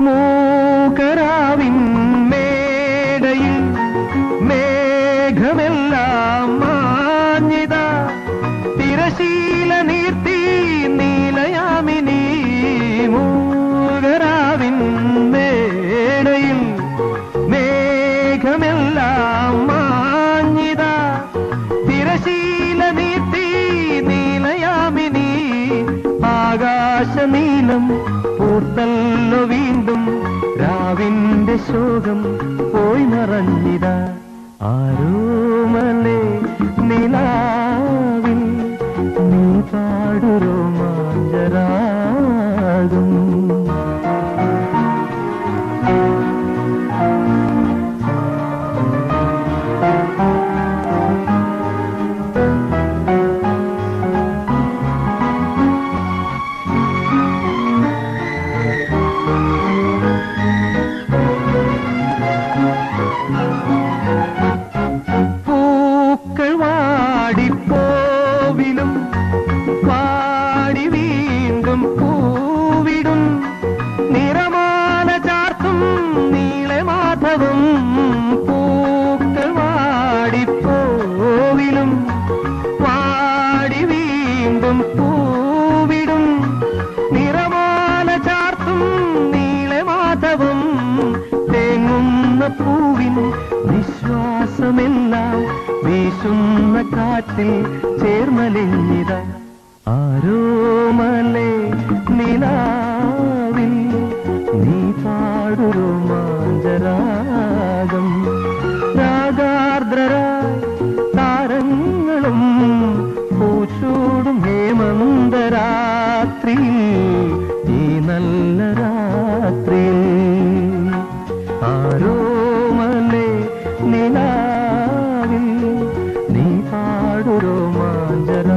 മൂക്കരാവിൻ മേടയിൽ മേഘമെല്ലാം മാഞ്ഞിത. തിരശീല നീർത്തി നീലയാമിനി മൂകരാവിൻ മേടയിൽ മേഘമെല്ലാം മാഞ്ഞിത. തിരശീല നീർത്തി നീലയാമിനി ആകാശനീലം പൂത്ത വീണ്ടും രാവിന്റെ ശോകം പോയി നിറഞ്ഞിതാ. ആരോമല കാറ്റിൽ ചേർന്നലിഞ്ഞ ಮಾಡುರೋ ಮಾಂಜರ